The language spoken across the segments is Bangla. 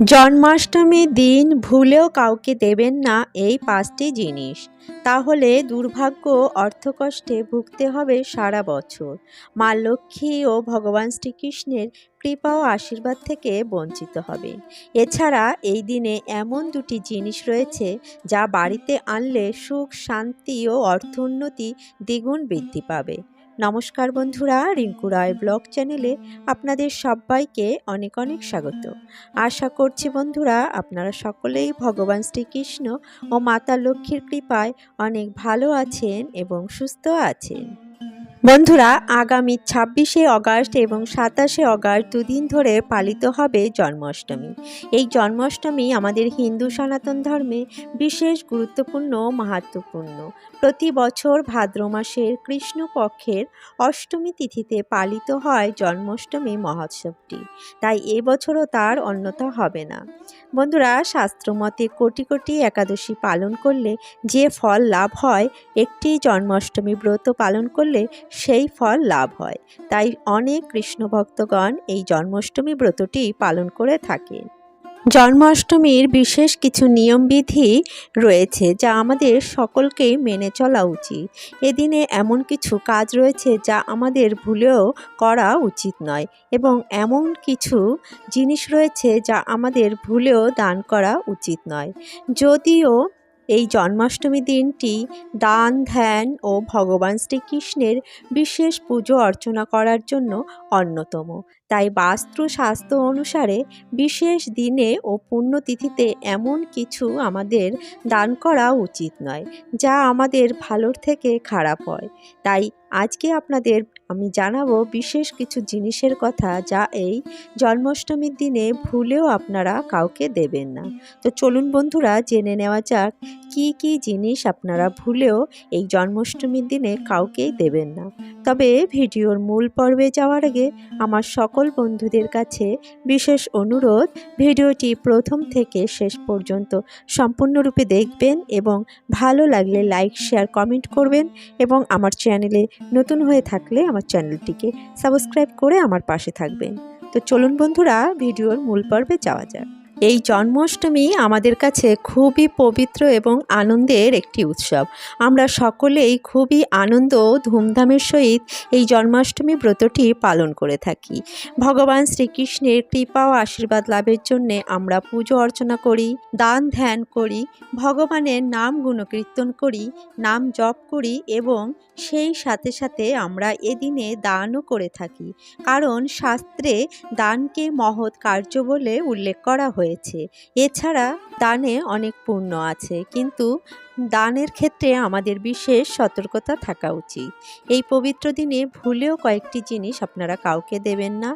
জন্মাষ্টমীর দিন ভুলেও কাউকে দেবেন না এই পাঁচটি জিনিস। তাহলে দুর্ভাগ্য, অর্থকষ্টে ভুগতে হবে সারা বছর। মা লক্ষ্মী ও ভগবান শ্রীকৃষ্ণের কৃপা ও আশীর্বাদ থেকে বঞ্চিত হবে। এছাড়া এই দিনে এমন দুটি জিনিস রয়েছে যা বাড়িতে আনলে সুখ, শান্তি ও অর্থ উন্নতি দ্বিগুণ বৃদ্ধি পাবে। নমস্কার বন্ধুরা, রিঙ্কু রায় ব্লগ চ্যানেলে আপনাদের সবাইকে অনেক অনেক স্বাগত। আশা করছি বন্ধুরা, আপনারা সকলেই ভগবান শ্রীকৃষ্ণ ও মাতা লক্ষ্মীর কৃপায় অনেক ভালো আছেন এবং সুস্থ আছেন। বন্ধুরা, আগামী ছাব্বিশে অগাস্ট এবং সাতাশে অগাস্ট দুদিন ধরে পালিত হবে জন্মাষ্টমী। এই জন্মাষ্টমী আমাদের হিন্দু সনাতন ধর্মে বিশেষ গুরুত্বপূর্ণ মাহাত্মপূর্ণ। প্রতি বছর ভাদ্র মাসের কৃষ্ণপক্ষের অষ্টমী তিথিতে পালিত হয় জন্মাষ্টমী মহোৎসবটি। তাই এবছরও তার অন্যথা হবে না। বন্ধুরা, শাস্ত্রমতে কোটি কোটি একাদশী পালন করলে যে ফল লাভ হয়, একটি জন্মাষ্টমী ব্রত পালন করলে সেই ফল লাভ হয়। তাই অনেক কৃষ্ণ ভক্তগণ এই জন্মাষ্টমী ব্রতটি পালন করে থাকেন। জন্মাষ্টমীর বিশেষ কিছু নিয়মবিধি রয়েছে যা আমাদের সকলকেই মেনে চলা উচিত। এদিনে এমন কিছু কাজ রয়েছে যা আমাদের ভুলেও করা উচিত নয় এবং এমন কিছু জিনিস রয়েছে যা আমাদের ভুলেও দান করা উচিত নয়। যদিও এই জন্মাষ্টমী দিনটি দান, ধ্যান ও ভগবান শ্রীকৃষ্ণের বিশেষ পুজো অর্চনা করার জন্য অন্যতম। তাই বাস্তু বাস্তুশাস্ত্র অনুসারে বিশেষ দিনে ও পুণ্যতিথিতে এমন কিছু আমাদের দান করা উচিত নয়, যা আমাদের ভালোর থেকে খারাপ হয়। তাই আজকে আপনাদের আমি জানাব বিশেষ কিছু জিনিসের কথা যা এই জন্মাষ্টমীর দিনে ভুলেও আপনারা কাউকে দেবেন না। তো চলুন বন্ধুরা, জেনে নেওয়া যাক কি কি জিনিস আপনারা ভুলেও এই জন্মাষ্টমীর দিনে কাউকেই দেবেন না। তবে ভিডিওর মূল পর্বে যাওয়ার আগে আমার সকল বন্ধুদের কাছে বিশেষ অনুরোধ, ভিডিওটি প্রথম থেকে শেষ পর্যন্ত সম্পূর্ণরূপে দেখবেন এবং ভালো লাগলে লাইক, শেয়ার, কমেন্ট করবেন এবং আমার চ্যানেলে নতুন হয়ে থাকলে আমার চ্যানেলটিকে সাবস্ক্রাইব করে আমার পাশে থাকবেন। তো চলুন বন্ধুরা, ভিডিওর মূল পর্বে যাওয়া যাক। এই জন্মাষ্টমী আমাদের কাছে খুবই পবিত্র এবং আনন্দের একটি উৎসব। আমরা সকলেই খুবই আনন্দ ধুমধামের সহিত এই জন্মাষ্টমী ব্রতটি পালন করে থাকি। ভগবান শ্রীকৃষ্ণের কৃপা ও আশীর্বাদ লাভের জন্যে আমরা পুজো অর্চনা করি, দান ধ্যান করি, ভগবানের নাম গুণকীর্তন করি, নাম জপ করি এবং সেই সাথে সাথে আমরা এদিনে দানও করে থাকি। কারণ শাস্ত্রে দানকে মহৎ কার্য বলে উল্লেখ করা হয়েছে এছাড়া দানে অনেক পুণ্য আছে, কিন্তু দানের ক্ষেত্রে আমাদের বিশেষ সতর্কতা থাকা উচিত। এই পবিত্র দিনে ভুলেও কয়েকটি জিনিস আপনারা কাউকে দেবেন না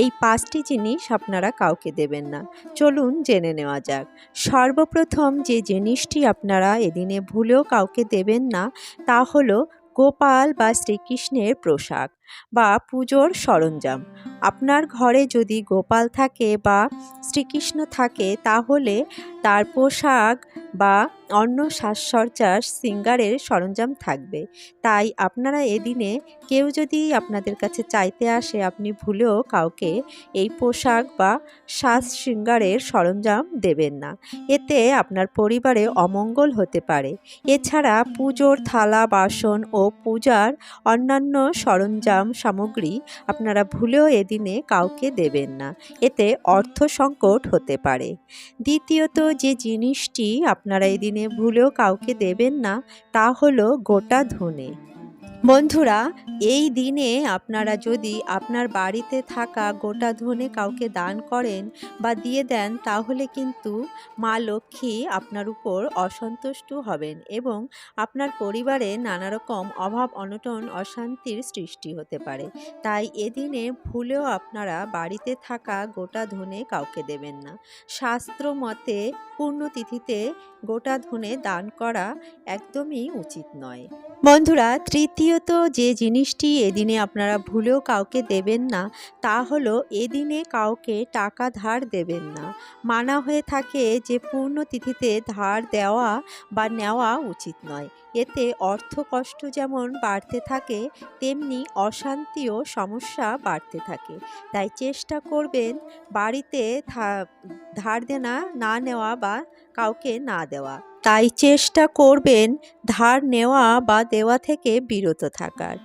এই পাঁচটি জিনিস আপনারা কাউকে দেবেন না। চলুন জেনে নেওয়া যাক। সর্বপ্রথম যে জিনিসটি আপনারা এদিনে ভুলেও কাউকে দেবেন না, তা হলো গোপাল বা শ্রীকৃষ্ণের পোশাক বা পুজোর সরঞ্জাম। আপনার ঘরে যদি গোপাল থাকে বা শ্রীকৃষ্ণ থাকে, তাহলে তার পোশাক বা অন্য সাজসজ্জার সিঙ্গারের সরঞ্জাম থাকবে। তাই আপনারা এদিনে কেউ যদি আপনাদের কাছে চাইতে আসে, আপনি ভুলেও কাউকে এই পোশাক বা সাজ শৃঙ্গারের সরঞ্জাম দেবেন না। এতে আপনার পরিবারে অমঙ্গল হতে পারে। এছাড়া পুজোর থালা, বাসন ও পূজার অন্যান্য সরঞ্জাম সামগ্রী আপনারা ভুলেও এদিনে কাউকে দেবেন না। এতে অর্থ সংকট হতে পারে। দ্বিতীয়ত, যে জিনিসটি আপনারা এদিনে ভুলেও কাউকে দেবেন না, তা হলো গোটা ধনে। বন্ধুরা, এই দিনে আপনারা যদি আপনার বাড়িতে থাকা গোটা ধনে কাউকে দান করেন বা দিয়ে দেন, তাহলে কিন্তু মা লক্ষ্মী আপনার উপর অসন্তুষ্ট হবেন এবং আপনার পরিবারে নানা রকম অভাব, অনটন, অশান্তির সৃষ্টি হতে পারে। তাই এদিনে ভুলেও আপনারা বাড়িতে থাকা গোটা ধনে কাউকে দেবেন না। শাস্ত্র মতে পুণ্যতিথিতে গোটা ধনে দান করা একদমই উচিত নয়। বন্ধুরা, তৃতীয় দ্বিতীয়ত যে জিনিসটি এদিনে আপনারা ভুলেও কাউকে দেবেন না, তা হলো এদিনে কাউকে টাকা ধার দেবেন না। মানা হয়ে থাকে যে পূর্ণ তিথিতে ধার দেওয়া বা নেওয়া উচিত নয়। এতে অর্থ কষ্ট যেমন বাড়তে থাকে, তেমনি অশান্তি ও সমস্যা বাড়তে থাকে। তাই চেষ্টা করবেন বাড়িতে ধার দেনা, না নেওয়া বা কাউকে না দেওয়া। তাই চেষ্টা করবেন ধার নেওয়া বা দেওয়া থেকে বিরত থাকার।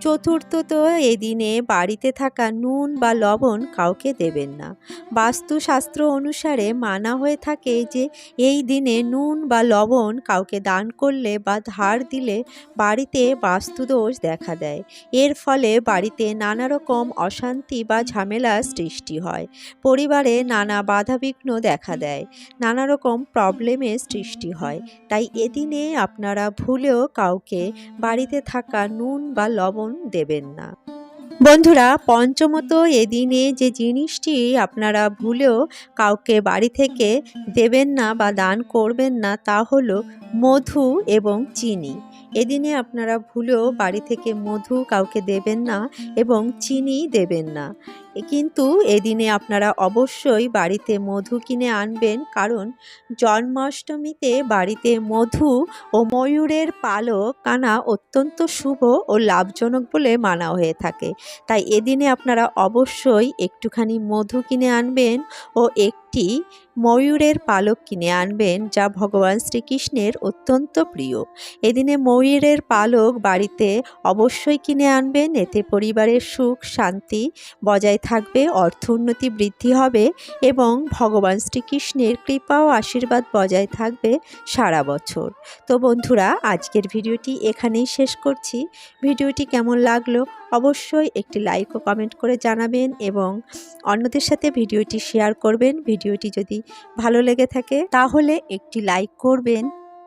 চতুর্থত এদিনে বাড়িতে থাকা নুন বা লবণ কাউকে দেবেন না। বাস্তুশাস্ত্র অনুসারে মানা হয়ে থাকে যে, এই দিনে নুন বা লবণ কাউকে দান করলে বা ধার দিলে বাড়িতে বাস্তুদোষ দেখা দেয়। এর ফলে বাড়িতে নানা রকম অশান্তি বা ঝামেলা সৃষ্টি হয়। পরিবারে নানা বাধাবিঘ্ন দেখা দেয়। নানা রকম প্রবলেমের সৃষ্টি হয়। তাই এদিনে আপনারা ভুলেও কাউকে বাড়িতে থাকা নুন বা লবণ দেবেন না। বন্ধুরা পঞ্চমত এদিনে যে জিনিসটি আপনারা ভুলেও কাউকে বাড়ি থেকে দেবেন না বা দান করবেন না তা হলো মধু এবং চিনি। এদিনে আপনারা ভুলেও বাড়ি থেকে মধু কাউকে দেবেন না এবং চিনি দেবেন না। কিন্তু এদিনে আপনারা অবশ্যই বাড়িতে মধু কিনে আনবেন, কারণ জন্মাষ্টমীতে বাড়িতে মধু ও ময়ূরের পালক আনা অত্যন্ত শুভ ও লাভজনক বলে মানা হয়ে থাকে। তাই এদিনে আপনারা অবশ্যই একটুখানি মধু কিনে আনবেন ও একটি ময়ূরের পালক কিনে আনবেন, যা ভগবান শ্রীকৃষ্ণের অত্যন্ত প্রিয়। এদিনে ময়ূরের পালক বাড়িতে অবশ্যই কিনে আনবেন, এতে পরিবারের সুখ, শান্তি বজায় থাকবে, অর্থ উন্নতি বৃদ্ধি হবে এবং ভগবান শ্রীকৃষ্ণের কৃপা ও আশীর্বাদ বজায় থাকবে সারা বছর। তো বন্ধুরা, আজকের ভিডিওটি এখানেই শেষ করছি। ভিডিওটি কেমন লাগল অবশ্যই একটি লাইক ও কমেন্ট করে জানাবেন এবং অন্যদের সাথে ভিডিওটি শেয়ার করবেন। ভিডিওটি যদি ভালো লেগে থাকে, তাহলে একটি লাইক করবেন।